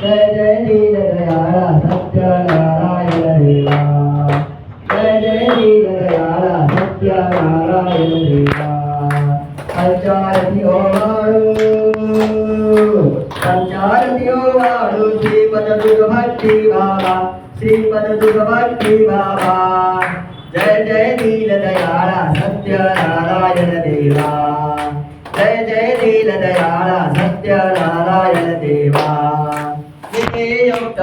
జయ జయ నీల దయాళ సత్యనారాయణ లీలా జయ జయ నీల దయాళ సత్యనారాయణ లీలా పంచారతి ఓవాడు పంచారతి ఓవాడు శ్రీపద దుర్భక్తి బాబా శ్రీపద దుర్భక్తి బాబా జయ జయ నీల దయాళ సత్యనారాయణ లీలా జయ జయ నీల దయాళ సత్యనారాయణ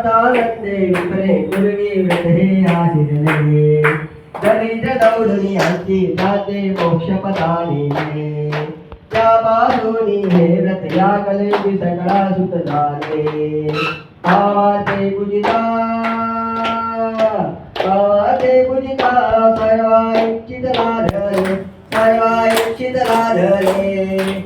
तालते विपरे गुरुगी विठे आदिरले दरिद्र दौडुनी अंती जाते मोक्ष पदाने त्या बाजूनी हे व्रत या कलेची सगळा सुत झाले भावाचे पूजिता भावाचे पूजिता इच्छित लाधले इच्छित लाधले